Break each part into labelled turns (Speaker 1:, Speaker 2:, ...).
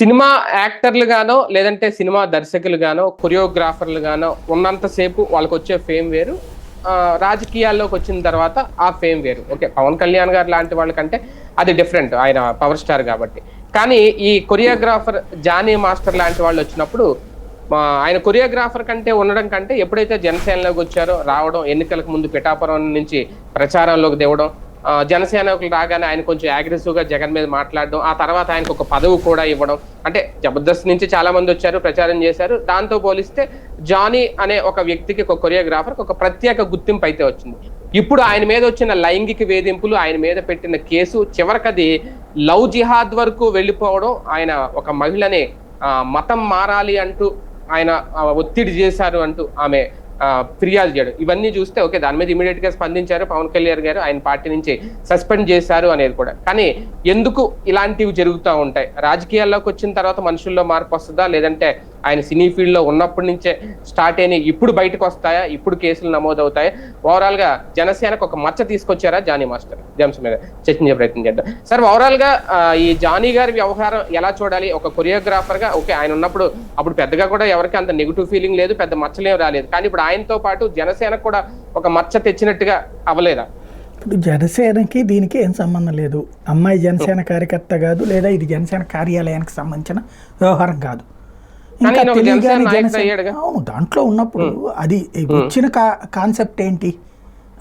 Speaker 1: Cinema యాక్టర్లు గానో లేదంటే సినిమా దర్శకులు గానో కొరియోగ్రాఫర్లు గానో ఉన్నంతసేపు వాళ్ళకి వచ్చే ఫేమ్ వేరు. రాజకీయాల్లోకి వచ్చిన తర్వాత ఆ ఫేమ్ వేరు. ఓకే పవన్ కళ్యాణ్ గారు లాంటి వాళ్ళకంటే అది డిఫరెంట్. ఆయన పవర్ స్టార్ కాబట్టి. కానీ ఈ కొరియోగ్రాఫర్ జానీ మాస్టర్ లాంటి వాళ్ళు వచ్చినప్పుడు ఆయన కొరియోగ్రాఫర్ కంటే ఉండడం కంటే ఎప్పుడైతే జనసేనలోకి వచ్చారో రావడం ఎన్నికలకు ముందు పిఠాపురం నుంచి ప్రచారంలోకి దివడం జనసేనకులు జనసేనకు రాగానే ఆయన కొంచెం అగ్రెసివ్గా జగన్ మీద మాట్లాడడం ఆ తర్వాత ఆయనకు ఒక పదవి కూడా ఇవ్వడం. అంటే జబర్దస్త్ నుంచి చాలా మంది వచ్చారు ప్రచారం చేశారు. దాంతో పోలిస్తే జానీ అనే ఒక వ్యక్తికి ఒక కొరియోగ్రాఫర్ ఒక ప్రత్యేక గుర్తింపు అయితే వచ్చింది. ఇప్పుడు ఆయన మీద వచ్చిన లైంగిక వేధింపులు ఆయన మీద పెట్టిన కేసు చివరికది లవ్ జిహాద్ వరకు వెళ్ళిపోవడం ఆయన ఒక మహిళని మతం మారాలి అంటూ ఆయన ఒత్తిడి చేశారు అంటూ ఆమె ఫిర్యాదు చేయడం. ఇవన్నీ చూస్తే ఓకే దాని మీద ఇమీడియట్గా స్పందించారు పవన్ కళ్యాణ్ గారు ఆయన పార్టీ నుంచి సస్పెండ్ చేశారు అనేది కూడా. కానీ ఎందుకు ఇలాంటివి జరుగుతూ ఉంటాయి? రాజకీయాల్లోకి వచ్చిన తర్వాత మనుషుల్లో మార్పు వస్తుందా? లేదంటే ఆయన సినీ ఫీల్డ్లో ఉన్నప్పటి నుంచే స్టార్ట్ అయిన ఇప్పుడు బయటకు వస్తాయా? ఇప్పుడు కేసులు నమోదవుతాయా? ఓవరాల్గా జనసేనకు ఒక మచ్చ తీసుకొచ్చారా జానీ మాస్టర్? జంస్ మీద చర్చించే ప్రయత్నం చేద్దాం. సార్ ఓవరాల్గా ఈ జానీ గారి వ్యవహారం ఎలా చూడాలి? ఒక కొరియోగ్రాఫర్గా ఓకే ఆయన ఉన్నప్పుడు అప్పుడు పెద్దగా కూడా ఎవరికి అంత నెగిటివ్ ఫీలింగ్ లేదు పెద్ద మచ్చలేం రాలేదు. కానీ ఇప్పుడు ఆయనతో పాటు జనసేనకు కూడా ఒక మచ్చ తెచ్చినట్టుగా అవ్వలేదా?
Speaker 2: ఇప్పుడు జనసేనకి దీనికి ఏం సంబంధం లేదు. అమ్మాయి జనసేన కార్యకర్త కాదు లేదా ఇది జనసేన కార్యాలయానికి సంబంధించిన వ్యవహారం కాదు. ఇంకా తెలియగానే జనసేన. అవును దాంట్లో ఉన్నప్పుడు అది వచ్చిన కా- కాన్సెప్ట్ ఏంటి?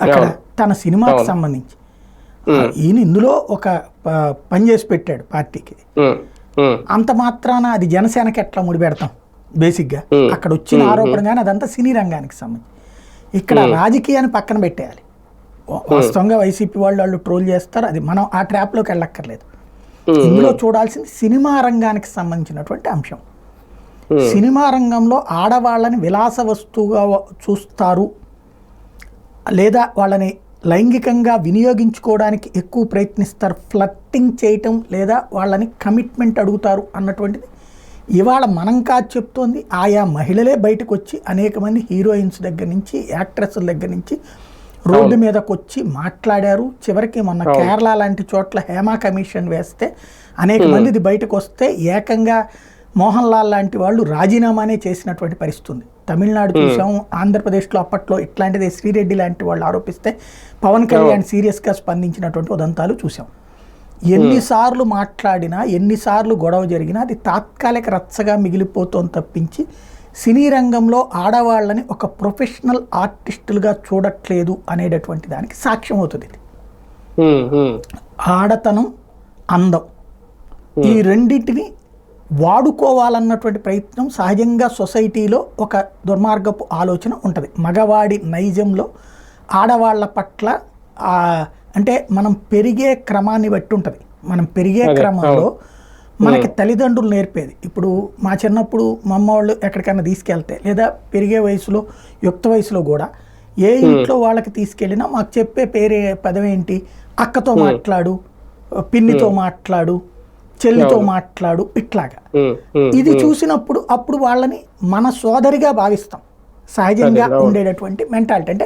Speaker 2: అక్కడ తన సినిమాకి సంబంధించి. ఈయన ఇందులో ఒక పని చేసి పెట్టాడు పార్టీకి. అంత మాత్రాన అది జనసేనకి ఎట్లా ముడిపెడతాం బేసిక్గా. అక్కడ వచ్చిన ఆరోపణ కానీ అదంతా సినీ రంగానికి సంబంధించి. ఇక్కడ రాజకీయాన్ని పక్కన పెట్టేయాలి. వాస్తవంగా వైసీపీ వాళ్ళు వాళ్ళు ట్రోల్ చేస్తారు. అది మనం ఆ ట్రాప్లోకి వెళ్ళక్కర్లేదు. ఇందులో చూడాల్సింది సినిమా రంగానికి సంబంధించినటువంటి అంశం. సినిమా రంగంలో ఆడవాళ్ళని విలాస వస్తువుగా చూస్తారు. లేదా వాళ్ళని లైంగికంగా వినియోగించుకోవడానికి ఎక్కువ ప్రయత్నిస్తారు. ఫ్లట్టింగ్ చేయటం లేదా వాళ్ళని కమిట్మెంట్ అడుగుతారు అన్నటువంటిది. ఇవాళ మనం కాదు చెప్తోంది. ఆయా మహిళలే బయటకు వచ్చి అనేక మంది హీరోయిన్స్ దగ్గర నుంచి యాక్ట్రెస్ల దగ్గర నుంచి రోడ్డు మీదకి వచ్చి మాట్లాడారు. చివరికి మొన్న కేరళ లాంటి చోట్ల హేమా కమిషన్ వేస్తే అనేక మంది బయటకు వస్తే ఏకంగా మోహన్ లాల్ లాంటి వాళ్ళు రాజీనామానే చేసినటువంటి పరిస్థితి ఉంది. తమిళనాడు చూసాం ఆంధ్రప్రదేశ్లో అప్పట్లో ఇట్లాంటిదే శ్రీరెడ్డి లాంటి వాళ్ళు ఆరోపిస్తే పవన్ కళ్యాణ్ సీరియస్గా స్పందించినటువంటి ఉదంతాలు చూసాం. ఎన్నిసార్లు మాట్లాడినా ఎన్నిసార్లు గొడవ జరిగినా అది తాత్కాలిక రచ్చగా మిగిలిపోతోంది తప్పించి సినీ రంగంలో ఆడవాళ్ళని ఒక ప్రొఫెషనల్ ఆర్టిస్టులుగా చూడట్లేదు అనేటటువంటి దానికి సాక్ష్యం అవుతుంది ఇది ఆడతనం అందం. ఈ రెండింటిని వాడుకోవాలన్నటువంటి ప్రయత్నం సహజంగా సొసైటీలో ఒక దుర్మార్గపు ఆలోచన ఉంటుంది. మగవాడి నైజంలో ఆడవాళ్ళ పట్ల అంటే మనం పెరిగే క్రమాన్ని బట్టి ఉంటుంది. మనం పెరిగే క్రమంలో మనకి తల్లిదండ్రులు నేర్పేది. ఇప్పుడు మా చిన్నప్పుడు మా అమ్మ వాళ్ళు ఎక్కడికైనా తీసుకెళ్తే లేదా పెరిగే వయసులో యుక్త వయసులో కూడా ఏ ఇంట్లో వాళ్ళకి తీసుకెళ్ళినా మాకు చెప్పే పేరే పదవేంటి? అక్కతో మాట్లాడు పిన్నితో మాట్లాడు చెల్లితో మాట్లాడు ఇట్లాగా. ఇది చూసినప్పుడు అప్పుడు వాళ్ళని మన సోదరిగా భావిస్తాం. సహజంగా ఉండేటటువంటి మెంటాలిటీ అంటే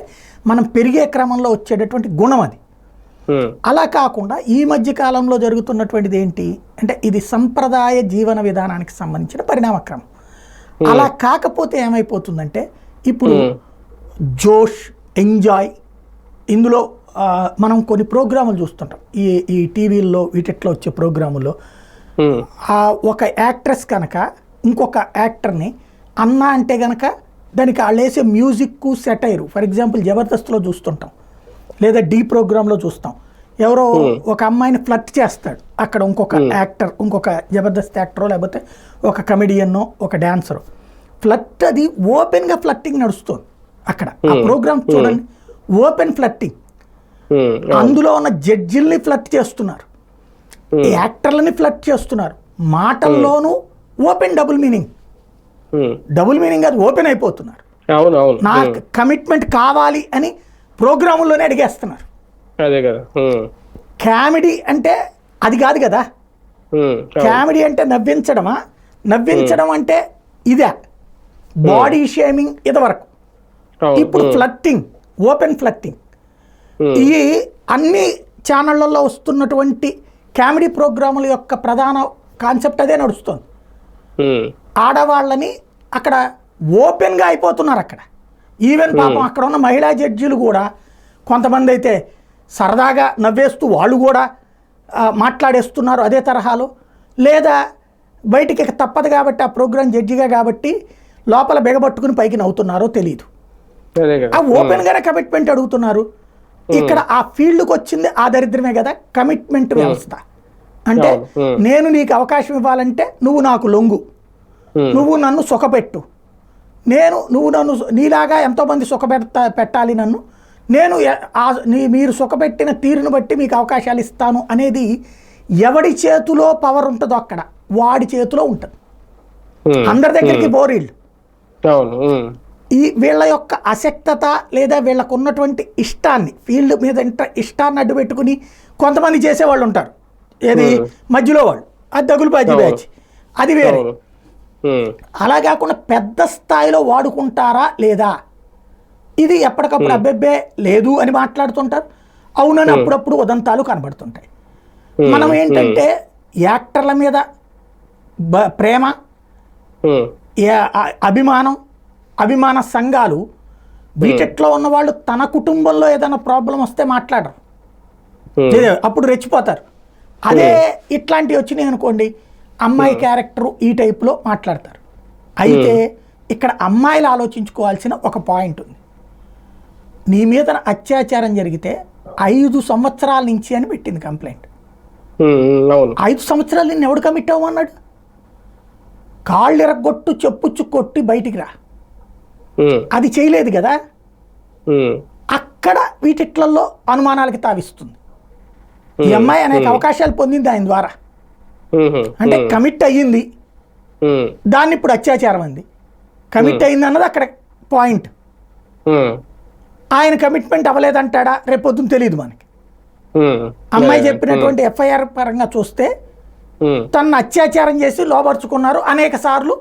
Speaker 2: మనం పెరిగే క్రమంలో వచ్చేటటువంటి గుణం అది. అలా కాకుండా ఈ మధ్య కాలంలో జరుగుతున్నటువంటిది ఏంటి అంటే ఇది సంప్రదాయ జీవన విధానానికి సంబంధించిన పరిణామక్రమం అలా కాకపోతే ఏమైపోతుందంటే ఇప్పుడు జోష్ ఎంజాయ్ ఇందులో మనం కొన్ని ప్రోగ్రాములు చూస్తుంటాం. ఈ ఈ టీవీల్లో వీటిట్లో వచ్చే ప్రోగ్రాముల్లో ఒక యాక్ట్రెస్ కనుక ఇంకొక యాక్టర్ని అన్న అంటే గనక దానికి వాళ్ళు వేసే మ్యూజిక్ సెటైర్ ఫర్ ఎగ్జాంపుల్ జబర్దస్త్లో చూస్తుంటాం. లేదా డీ ప్రోగ్రాంలో చూస్తాం. ఎవరో ఒక అమ్మాయిని ఫ్లట్ చేస్తాడు. అక్కడ ఇంకొక యాక్టర్ ఇంకొక జబర్దస్త్ యాక్టరో లేకపోతే ఒక కమెడియన్నో ఒక డాన్సరో. ఫ్లట్ అది ఓపెన్గా ఫ్లట్టింగ్ నడుస్తుంది అక్కడ. ఆ ప్రోగ్రామ్ చూడండి. ఓపెన్ ఫ్లట్టింగ్ అందులో ఉన్న జడ్జిల్ని ఫ్లట్ చేస్తున్నారు. యాక్టర్లని ఫ్లట్ చేస్తున్నారు. మాటల్లోనూ open double meaning. Double meaning అది ఓపెన్ అయిపోతున్నారు. నాకు కమిట్మెంట్ కావాలి అని ప్రోగ్రాముల్లోనే అడిగేస్తున్నారు.
Speaker 1: అదే కదా. ఉమ్,
Speaker 2: కామెడీ అంటే అది కాదు కదా. కామెడీ అంటే నవ్వించడమా? నవ్వించడం అంటే ఇదే. బాడీ షేమింగ్ ఇదివరకు
Speaker 1: అవును
Speaker 2: ఇప్పుడు ఫ్లట్టింగ్ ఓపెన్ ఫ్లట్టింగ్. ఈ అన్ని ఛానళ్ళలో వస్తున్నటువంటి కామెడీ ప్రోగ్రాముల యొక్క ప్రధాన కాన్సెప్ట్ అదే నడుస్తుంది. ఆడవాళ్ళని అక్కడ ఓపెన్గా అయిపోతున్నారు అక్కడ. ఈవెన్ పాపం అక్కడ ఉన్న మహిళా జడ్జీలు కూడా కొంతమంది అయితే సరదాగా నవ్వేస్తూ వాళ్ళు కూడా మాట్లాడేస్తున్నారు అదే తరహాలో. లేదా బయటికి తప్పదు కాబట్టి ఆ ప్రోగ్రాం జడ్జిగా కాబట్టి లోపల బిగబట్టుకుని పైకి నవ్వుతున్నారో తెలియదు ఆ ఓపెన్ గానే కమిట్మెంట్ అడుగుతున్నారు. ఇక్కడ ఆ ఫీల్డ్కి వచ్చింది ఆ దరిద్రమే కదా కమిట్మెంట్ వ్యవస్థ. అంటే.
Speaker 1: Hmm.
Speaker 2: నేను నీకు అవకాశం ఇవ్వాలంటే నువ్వు నాకు లొంగు. నువ్వు నన్ను సుఖపెట్టు. నేను నువ్వు నన్ను నీలాగా ఎంతోమంది సుఖపెడతా పెట్టాలి నన్ను. నేను మీరు సుఖపెట్టిన తీరును బట్టి మీకు అవకాశాలు ఇస్తాను అనేది ఎవడి చేతిలో పవర్ ఉంటుందో అక్కడ. వాడి చేతిలో ఉంటుంది. అందరి దగ్గరికి బోరీళ్ళు ఈ వీళ్ళ యొక్క అసక్తత లేదా వీళ్ళకు ఉన్నటువంటి ఇష్టాన్ని ఫీల్డ్ మీద ఇంట ఇష్టాన్ని అడ్డు పెట్టుకుని కొంతమంది చేసేవాళ్ళు ఉంటారు. ఏది? మధ్యలో వాళ్ళు. అది దగులుబాజీ
Speaker 1: అవును.
Speaker 2: బ్యాచ్ అది వేరే. అలా కాకుండా పెద్ద స్థాయిలో వాడుకుంటారా లేదా? ఇది ఎప్పటికప్పుడు అబ్బెబ్బే లేదు అని మాట్లాడుతుంటారు. అవునని అప్పుడప్పుడు ఉదంతాలు కనబడుతుంటాయి. మనం ఏంటంటే యాక్టర్ల మీద ప్రేమ అభిమానం అభిమాన సంఘాలు బీటెక్లో ఉన్న వాళ్ళు తన కుటుంబంలో ఏదైనా ప్రాబ్లం వస్తే మాట్లాడరు. లేదా అప్పుడు రెచ్చిపోతారు. అదే ఇట్లాంటివి వచ్చినాయి అనుకోండి అమ్మాయి క్యారెక్టర్ ఈ టైప్లో మాట్లాడతారు. అయితే ఇక్కడ అమ్మాయిలు ఆలోచించుకోవాల్సిన ఒక పాయింట్ ఉంది. నీ మీద అత్యాచారం జరిగితే ఐదు సంవత్సరాల నుంచి అని పెట్టింది కంప్లైంట్. ఐదు సంవత్సరాలు నిన్ను ఎవడు కమిట్ అవ్వమన్నాడు? కాళ్ళు ఎరగొట్టు చెప్పుచ్చు కొట్టి బయటికి రా. అది చేయలేదు కదా? అక్కడ వీటిట్లలో అనుమానాలకి తావిస్తుంది. ఈ అమ్మాయి అనేక అవకాశాలు పొందింది ఆయన ద్వారా. అంటే కమిట్ అయ్యింది. దాన్ని ఇప్పుడు అత్యాచారం అంది. కమిట్ అయింది అన్నది అక్కడ పాయింట్ ఆయన కమిట్మెంట్ అవ్వలేదంటాడా? రేపు పొద్దున్న తెలియదు మనకి. అమ్మాయి చెప్పినటువంటి ఎఫ్ఐఆర్ పరంగా చూస్తే తనను అత్యాచారం చేసి లోపరుచుకున్నారు అనేక సార్లు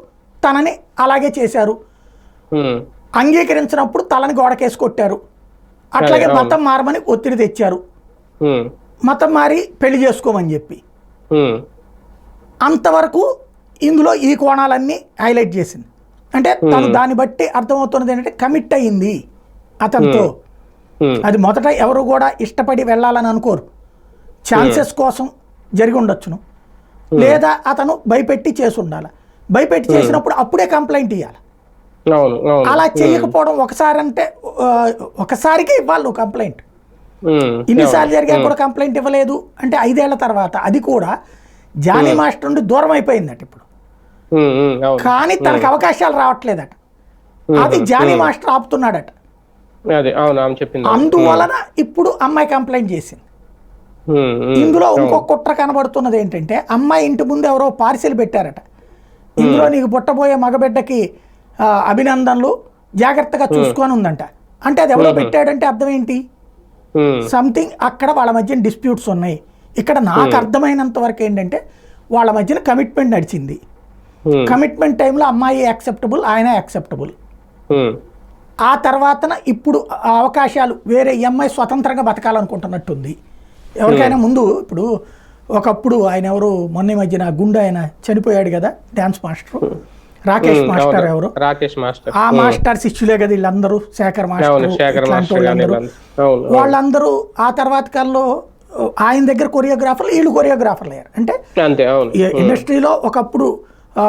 Speaker 2: తనని అలాగే చేశారు. అంగీకరించినప్పుడు తలని గోడకేసి కొట్టారు. అట్లాగే. మతం మారమని ఒత్తిడి తెచ్చారు. మతం మారి పెళ్ళి చేసుకోమని చెప్పి. అంతవరకు ఇందులో ఈ కోణాలన్నీ హైలైట్ చేసింది. అంటే తను దాన్ని బట్టి అర్థమవుతున్నది ఏంటంటే కమిట్ అయ్యింది అతనితో. అది మొదట ఎవరు కూడా ఇష్టపడి వెళ్ళాలని అనుకోరు. ఛాన్సెస్ కోసం జరిగి ఉండొచ్చును. లేదా అతను భయపెట్టి చేసి ఉండాలి. భయపెట్టి చేసినప్పుడు అప్పుడే కంప్లైంట్ ఇవ్వాలి అలా చేయకపోవడం ఒకసారి అంటే ఒకసారికి ఇవ్వాలి నువ్వు కంప్లైంట్. ఇన్నిసార్లు జరిగా కూడా కంప్లైంట్ ఇవ్వలేదు. అంటే ఐదేళ్ళ తర్వాత అది కూడా జానీ మాస్టర్ నుండి దూరం అయిపోయిందట ఇప్పుడు. కానీ తనకు అవకాశాలు రావట్లేదట. అది జానీ మాస్టర్ ఆపుతున్నాడట. అందువలన ఇప్పుడు అమ్మాయి కంప్లైంట్ చేసింది. ఇందులో ఇంకో కుట్ర కనబడుతున్నది ఏంటంటే అమ్మాయి ఇంటి ముందు ఎవరో పార్సిల్ పెట్టారట. ఇందులో నీకు పుట్టబోయే మగబిడ్డకి అభినందనలు జాగ్రత్తగా చూసుకొని ఉందంట. అంటే అది ఎవరో పెట్టాడంటే అర్థం ఏంటి? సంథింగ్ అక్కడ వాళ్ళ మధ్యన డిస్ప్యూట్స్ ఉన్నాయి. ఇక్కడ నాకు అర్థమైనంత వరకు ఏంటంటే వాళ్ళ మధ్యన కమిట్మెంట్ నడిచింది. కమిట్మెంట్ టైంలో అమ్మాయి యాక్సెప్టబుల్ ఆయన యాక్సెప్టబుల్ ఆ తర్వాతన ఇప్పుడు ఆ అవకాశాలు వేరే ఈ అమ్మాయి స్వతంత్రంగా బతకాలనుకుంటున్నట్టుంది. ఎవరికైనా ముందు ఇప్పుడు ఒకప్పుడు ఆయన ఎవరు మొన్న మధ్యన గుండె ఆయన చనిపోయాడు కదా డ్యాన్స్ మాస్టర్. రాకేష్ మాస్టర్. ఎవరు?
Speaker 1: రాకేష్ మాస్టర్.
Speaker 2: ఆ మాస్టర్ శిష్యులే కదా వీళ్ళందరూ శేఖర్ మాస్టర్ వాళ్ళందరూ. ఆ తర్వాత కాలంలో ఆయన దగ్గర కొరియోగ్రాఫర్లు వీళ్ళు కొరియోగ్రాఫర్లు అయ్యారు. అంటే ఇండస్ట్రీలో ఒకప్పుడు ఆ,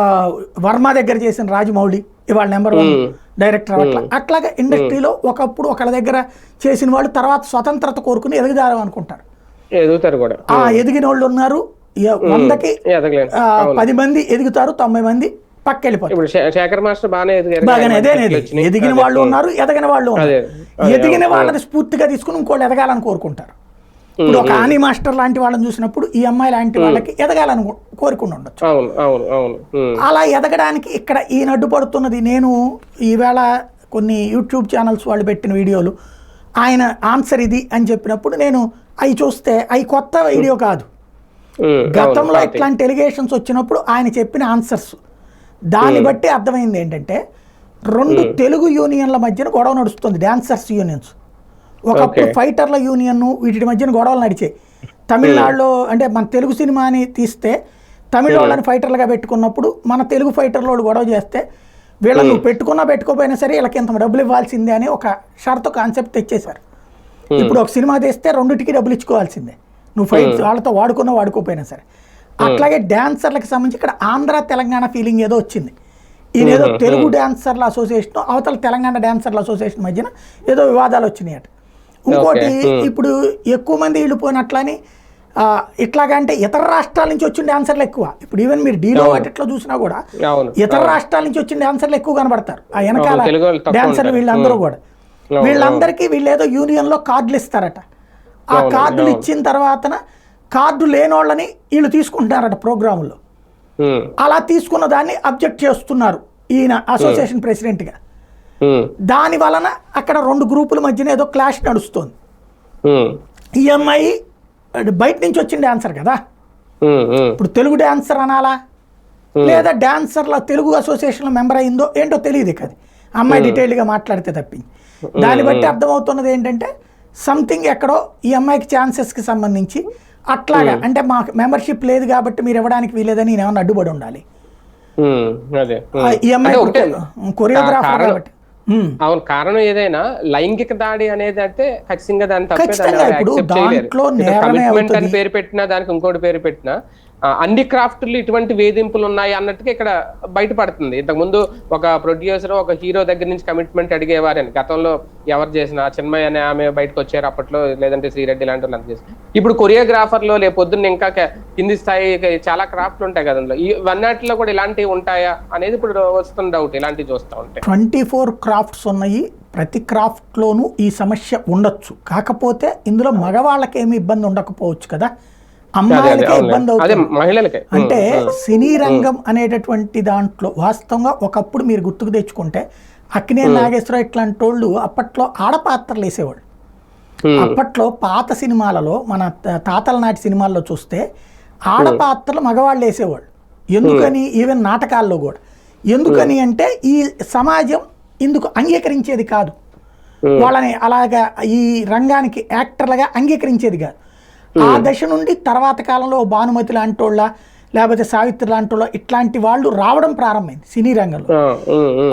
Speaker 2: వర్మ దగ్గర చేసిన రాజమౌళి ఇవాళ నెంబర్ వన్ డైరెక్టర్ అట్లా అట్లాగా ఇండస్ట్రీలో ఒకప్పుడు ఒకళ్ళ దగ్గర చేసిన వాళ్ళు తర్వాత స్వతంత్రత కోరుకుని ఎదుగుదారు అనుకుంటారు.
Speaker 1: ఎదుగుతారు కూడా.
Speaker 2: ఆ ఎదిగిన వాళ్ళు ఉన్నారు. వందకి పది మంది ఎదుగుతారు తొంభై మంది
Speaker 1: ఇప్పుడు శే- శేఖర్ మాస్టర్ బాగానే
Speaker 2: బాగానే అదే. ఎదిగిన. వాళ్ళు ఉన్నారు ఎదగిన వాళ్ళు ఉన్నారు. ఎదిగిన. వాళ్ళని స్ఫూర్తిగా తీసుకుని ఇంకోళ్ళు ఎదగాలని కోరుకుంటారు. ఇప్పుడు ఒక ఆనీ మాస్టర్ లాంటి వాళ్ళని చూసినప్పుడు ఈ అమ్మాయి లాంటి వాళ్ళకి ఎదగాలని కోరుకుని ఉండొచ్చు. అలా ఎదగడానికి ఇక్కడ ఈయన అడ్డుపడుతున్నది నేను ఈవేళ కొన్ని యూట్యూబ్ ఛానల్స్ వాళ్ళు పెట్టిన వీడియోలు ఆయన ఆన్సర్ ఇది అని చెప్పినప్పుడు నేను అవి చూస్తే అవి కొత్త వీడియో కాదు. గతంలో ఇట్లాంటి ఎలిగేషన్స్ వచ్చినప్పుడు ఆయన చెప్పిన ఆన్సర్స్. దాన్ని బట్టి అర్థమైంది ఏంటంటే రెండు తెలుగు యూనియన్ల మధ్యన గొడవ నడుస్తుంది డాన్సర్స్ యూనియన్స్ ఒకప్పుడు. ఫైటర్ల యూనియన్ వీటి మధ్యన గొడవలు నడిచాయి. తమిళనాడులో అంటే మన తెలుగు సినిమాని తీస్తే తమిళ వాళ్ళని ఫైటర్లుగా పెట్టుకున్నప్పుడు మన తెలుగు ఫైటర్లు వాళ్ళు గొడవ చేస్తే వీళ్ళని నువ్వు పెట్టుకున్నా పెట్టుకోపోయినా సరే వీళ్ళకి ఇంత డబ్బులు ఇవ్వాల్సిందే అని ఒక షరతు కాన్సెప్ట్ తెచ్చేశారు. ఇప్పుడు ఒక సినిమా తీస్తే రెండుటికి డబ్బులు ఇచ్చుకోవాల్సిందే. నువ్వు ఫైట్ వాళ్ళతో వాడుకున్నా వాడుకోపోయినా సరే. అట్లాగే డాన్సర్లకు సంబంధించి ఇక్కడ ఆంధ్ర తెలంగాణ ఫీలింగ్ ఏదో వచ్చింది. ఈయన ఏదో తెలుగు డాన్సర్ల అసోసియేషన్ అవతల తెలంగాణ డాన్సర్ల అసోసియేషన్ మధ్యన ఏదో వివాదాలు వచ్చినాయి అట ఇంకోటి ఇప్పుడు ఎక్కువ మంది వెళ్ళిపోయినట్లని ఇట్లాగంటే ఇతర రాష్ట్రాల నుంచి వచ్చిన డాన్సర్లు ఎక్కువ. ఇప్పుడు ఈవెన్ మీరు డీలో వాటిట్లో చూసినా కూడా ఇతర రాష్ట్రాల నుంచి వచ్చిన డాన్సర్లు ఎక్కువ కనబడతారు. ఆ వెనకాల డాన్సర్లు. వీళ్ళందరూ కూడా. వీళ్ళందరికీ వీళ్ళు ఏదో యూనియన్లో కార్డులు ఇస్తారట. ఆ కార్డులు ఇచ్చిన తర్వాతన కార్డు లేనోళ్ళని వీళ్ళు తీసుకుంటున్నారట ప్రోగ్రాముల్లో.
Speaker 1: ఉమ్,
Speaker 2: అలా తీసుకున్న దాన్ని అబ్జెక్ట్ చేస్తున్నారు ఈయన అసోసియేషన్ ప్రెసిడెంట్గా. దాని వలన అక్కడ రెండు గ్రూపుల మధ్యన ఏదో క్లాష్ నడుస్తుంది.
Speaker 1: ఉమ్,
Speaker 2: ఈ అమ్మాయి బయట నుంచి వచ్చిన డాన్సర్ కదా? ఇప్పుడు తెలుగు డాన్సర్ అనాలా? లేదా డాన్సర్ల తెలుగు అసోసియేషన్లో మెంబర్ అయిందో ఏంటో తెలియదు ఇక అది. అమ్మాయి డీటెయిల్గా మాట్లాడితే తప్పింది. దాన్ని బట్టి అర్థమవుతున్నది ఏంటంటే సంథింగ్ ఎక్కడో ఈ అమ్మాయికి ఛాన్సెస్కి సంబంధించి అట్లాగా అంటే మాకు మెంబర్షిప్ లేదు కాబట్టి మీరు ఇవ్వడానికి వీలేదని నేను ఏమన్నా అడ్డుపడి ఉండాలి. కొరియోగ్రాఫర్ కాబట్టి.
Speaker 1: అవును కారణం ఏదైనా లైంగిక దాడి అనేది అంటే ఖచ్చితంగా దాని తప్పే. పేరు పెట్టినా దానికి ఇంకోటి పేరు పెట్టినా అన్ని క్రాఫ్ట్లు ఇటువంటి వేధింపులు ఉన్నాయి అన్నట్టుగా ఇక్కడ బయటపడుతుంది. ఇంతకుముందు ఒక ప్రొడ్యూసర్ ఒక హీరో దగ్గర నుంచి కమిట్మెంట్ అడిగేవారని గతంలో ఎవరు చేసిన చిన్మయ్య అనే ఆమె బయటకు వచ్చారు అప్పట్లో లేదంటే శ్రీరెడ్డి లాంటి వాళ్ళు అంత చేసి. ఇప్పుడు కొరియోగ్రాఫర్లో లే పొద్దున్న ఇంకా కింది స్థాయి చాలా క్రాఫ్ట్లు ఉంటాయి కదా అందులో. ఈ కూడా ఇలాంటివి ఉంటాయా అనేది ఇప్పుడు వస్తున్న డౌట్. ఇలాంటివి చూస్తూ ఉంటే.
Speaker 2: ట్వంటీ ఫోర్ క్రాఫ్ట్స్ ఉన్నాయి. ప్రతి క్రాఫ్ట్లోనూ ఈ సమస్య ఉండొచ్చు. కాకపోతే ఇందులో మగవాళ్ళకి ఏమి ఇబ్బంది ఉండకపోవచ్చు కదా. అమ్మాయిలకే. ఇబ్బంది అవుతుంది.
Speaker 1: మహిళలకే.
Speaker 2: అంటే సినీ రంగం అనేటటువంటి దాంట్లో వాస్తవంగా ఒకప్పుడు మీరు గుర్తుకు తెచ్చుకుంటే అక్కినే నాగేశ్వరరావు ఇట్లాంటి వాళ్ళు అప్పట్లో ఆడపాత్రలు వేసేవాళ్ళు. అప్పట్లో పాత సినిమాలలో మన తాతల నాటి సినిమాల్లో చూస్తే ఆడపాత్రలు మగవాళ్ళు వేసేవాళ్ళు. ఎందుకని? ఈవెన్ నాటకాల్లో కూడా. ఎందుకని అంటే ఈ సమాజం ఇందుకు అంగీకరించేది కాదు. వాళ్ళని అలాగా ఈ రంగానికి యాక్టర్లుగా అంగీకరించేది కాదు. ఆ దశ నుండి తర్వాత కాలంలో భానుమతి లాంటి వాళ్ళ లేకపోతే సావిత్రి లాంటి వాళ్ళ ఇట్లాంటి వాళ్ళు రావడం ప్రారంభమైంది సినీ రంగంలో.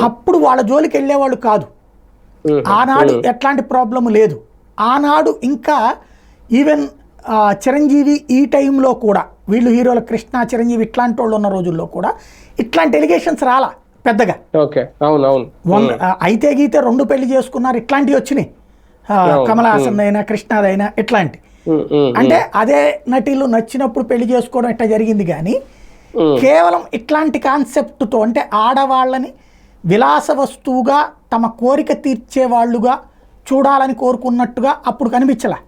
Speaker 2: అప్పుడు వాళ్ళ జోలికి వెళ్ళేవాళ్ళు కాదు. ఆనాడు ఎట్లాంటి ప్రాబ్లం లేదు. ఆనాడు ఇంకా ఈవెన్ ఆ, చిరంజీవి ఈ టైంలో కూడా వీళ్ళు హీరోల కృష్ణ చిరంజీవి ఇట్లాంటి వాళ్ళు ఉన్న రోజుల్లో కూడా ఇట్లాంటి ఎలిగేషన్స్ రాలా పెద్దగా.
Speaker 1: ఓకే అవును అవును.
Speaker 2: అయితే గీతే రెండు పెళ్ళి చేసుకున్నారు ఇట్లాంటివి వచ్చినాయి. కమల్ హాసన్ అయినా కృష్ణాదైనా ఇట్లాంటి. అంటే అదే నటీలు నచ్చినప్పుడు పెళ్ళి చేసుకోవడం ఇట్లా జరిగింది కానీ కేవలం ఇట్లాంటి కాన్సెప్ట్తో అంటే ఆడవాళ్ళని విలాస వస్తువుగా తమ కోరిక తీర్చే వాళ్ళుగా చూడాలని కోరుకున్నట్టుగా అప్పుడు కనిపించలే.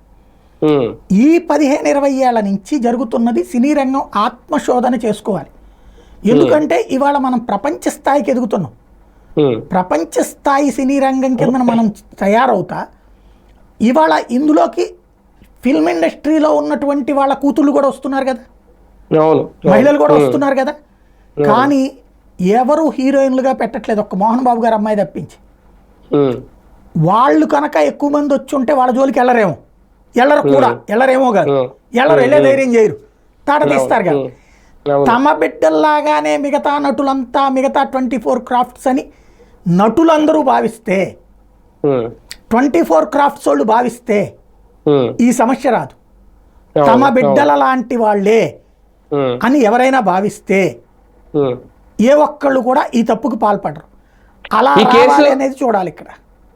Speaker 2: ఈ పదిహేను ఇరవై ఏళ్ళ నుంచి జరుగుతున్నది సినీ రంగం ఆత్మశోధన చేసుకోవాలి. ఎందుకంటే ఇవాళ మనం ప్రపంచ స్థాయికి ఎదుగుతున్నాం. ప్రపంచ స్థాయి సినీ రంగం కింద మనం తయారవుతా ఇవాళ ఇందులోకి ఫిల్మ్ ఇండస్ట్రీలో ఉన్నటువంటి వాళ్ళ కూతుళ్ళు కూడా వస్తున్నారు కదా. మహిళలు కూడా వస్తున్నారు కదా. కానీ ఎవరు హీరోయిన్లుగా పెట్టట్లేదు. ఒక్క మోహన్ బాబు గారు అమ్మాయి తప్పించి. వాళ్ళు కనుక ఎక్కువ మంది వచ్చి ఉంటే వాళ్ళ జోలికి వెళ్ళరేమో. వెళ్ళరు కూడా. వెళ్ళరేమో కాదు. వెళ్ళరు వెళ్ళే ధైర్యం చేయరు. తాట తీస్తారు కదా. తమ బిడ్డల్లాగానే మిగతా నటులంతా మిగతా ట్వంటీ ఫోర్ క్రాఫ్ట్స్ అని నటులందరూ భావిస్తే ట్వంటీ ఫోర్ క్రాఫ్ట్స్ వాళ్ళు భావిస్తే ఈ సమస్య రాదు. తమ బిడ్డల లాంటి వాళ్ళే.
Speaker 1: ఉమ్,
Speaker 2: అని ఎవరైనా భావిస్తే. ఏ ఒక్కళ్ళు కూడా ఈ తప్పుకు పాల్పడరు. అలా అనేది చూడాలి ఇక్కడ.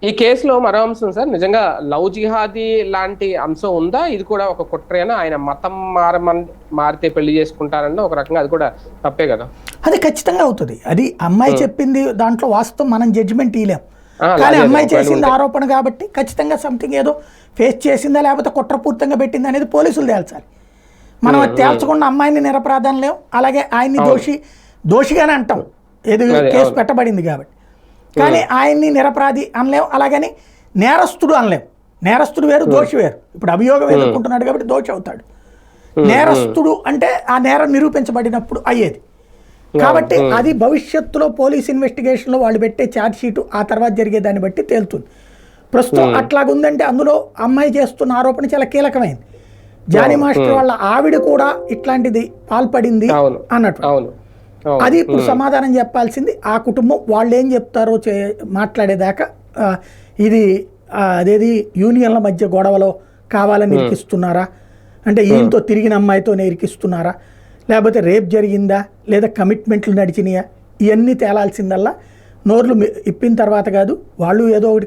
Speaker 1: ఈ కేసులో మరో అంశం సార్ నిజంగా లవ్ జిహాదీ లాంటి అంశం ఉందా? ఇది కూడా ఒక కుట్రేనా? ఆయన మతం మారమన్ మారితే పెళ్ళి చేసుకుంటారన్న ఒక రకంగా అది కూడా తప్పే కదా?
Speaker 2: అది ఖచ్చితంగా అవుతుంది. అది అమ్మాయి చెప్పింది దాంట్లో వాస్తవం మనం జడ్జిమెంట్
Speaker 1: ఆ,
Speaker 2: కానీ అమ్మాయి చేసింది. ఆరోపణ కాబట్టి ఖచ్చితంగా సంథింగ్ ఏదో ఫేస్ చేసిందా లేకపోతే కుట్రపూర్తంగా పెట్టిందా అనేది పోలీసులు తేల్చాలి. మనం తేల్చకుండా అమ్మాయిని నిరపరాధం లేవు. అలాగే ఆయన్ని దోషి దోషిగానే అంటాం. ఏది కేసు. పెట్టబడింది కాబట్టి. కానీ ఆయన్ని నిరపరాధి అనలేం అలాగని నేరస్తుడు అనలేం నేరస్తుడు వేరు దోషి వేరు. ఇప్పుడు అభియోగం ఎదుర్కొంటున్నాడు కాబట్టి దోషి అవుతాడు. నేరస్తుడు అంటే ఆ నేరం నిరూపించబడినప్పుడు అయ్యేది. కాబట్టి అది భవిష్యత్తులో పోలీస్ ఇన్వెస్టిగేషన్లో వాళ్ళు పెట్టే ఛార్జ్ షీటు ఆ తర్వాత జరిగే దాన్ని బట్టి తేలుతుంది. ప్రస్తుతం అట్లాగుందంటే అందులో అమ్మాయి చేస్తున్న ఆరోపణ చాలా కీలకమైంది. జానీ మాస్టర్ వాళ్ళ ఆవిడ కూడా ఇట్లాంటిది పాల్పడింది అన్నట్టు. అది ఇప్పుడు సమాధానం చెప్పాల్సింది. ఆ కుటుంబం వాళ్ళు ఏం చెప్తారో చే మాట్లాడేదాకా ఇది అదేది యూనియన్ల మధ్య గొడవలో కావాలని ఇరికిస్తున్నారా? అంటే ఈయనతో తిరిగిన అమ్మాయితో ఇరికిస్తున్నారా? లేకపోతే రేప్ జరిగిందా? లేదా కమిట్మెంట్లు నడిచినాయా? ఇవన్నీ తేలాల్సిందల్లా నోర్లు ఇప్పిన తర్వాత కాదు వాళ్ళు ఏదో ఒకటి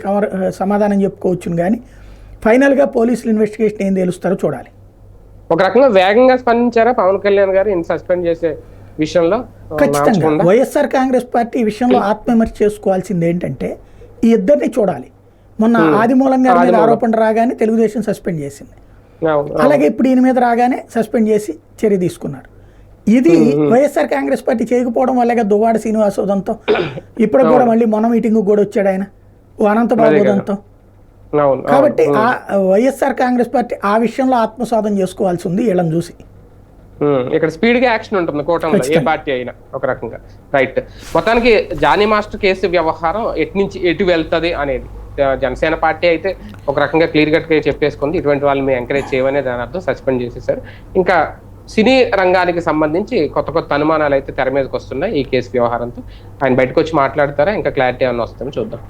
Speaker 2: సమాధానం చెప్పుకోవచ్చును కానీ ఫైనల్గా పోలీసులు ఇన్వెస్టిగేషన్ ఏం తేలుస్తారో చూడాలి.
Speaker 1: ఒక రకంగా వేగంగా స్పందించారా పవన్ కళ్యాణ్ గారు సస్పెండ్ చేసే విషయంలో?
Speaker 2: ఖచ్చితంగా? వైఎస్ఆర్ కాంగ్రెస్ పార్టీ ఈ విషయంలో ఆత్మవిమర్శ చేసుకోవాల్సింది ఏంటంటే ఈ ఇద్దరిని చూడాలి. మొన్న ఆదిమూలం గారి మీద ఆరోపణ రాగానే తెలుగుదేశం సస్పెండ్ చేసింది. అలాగే ఇప్పుడు ఈయన మీద రాగానే సస్పెండ్ చేసి చర్య తీసుకున్నారు. ఇది వైఎస్ఆర్ కాంగ్రెస్ పార్టీ చేయకపోవడం వల్లగా దువ్వాడ శ్రీనివాస్ ఉదంతం ఇప్పుడు కూడా మళ్ళీ మొన్న మీటింగ్ కూడా వచ్చాడు ఆయన. అనంతబాబు ఉదంతం కాబట్టి ఆ వైఎస్ఆర్ కాంగ్రెస్ పార్టీ ఆ విషయంలో ఆత్మసాధన చేసుకోవాల్సి ఉంది వీళ్ళని చూసి.
Speaker 1: ఇక్కడ స్పీడ్గా యాక్షన్ ఉంటుంది కూటమిలో ఏ పార్టీ అయినా ఒక రకంగా. రైట్. మొత్తానికి జానీ మాస్టర్ కేసు వ్యవహారం ఎటు నుంచి ఎటు వెళ్తది అనేది జనసేన పార్టీ అయితే ఒక రకంగా క్లియర్ కట్గా చెప్పేసుకుంది. ఇటువంటి వాళ్ళని మేము ఎంకరేజ్ చేయమనే దాని అర్థం సస్పెండ్ చేసేసారు. ఇంకా సినీ రంగానికి సంబంధించి కొత్త కొత్త అనుమానాలు అయితే తెర మీదకి వస్తున్నాయి ఈ కేసు వ్యవహారంతో. ఆయన బయటకు వచ్చి మాట్లాడతారా? ఇంకా క్లారిటీ ఏమైనా వస్తుందో చూద్దాం.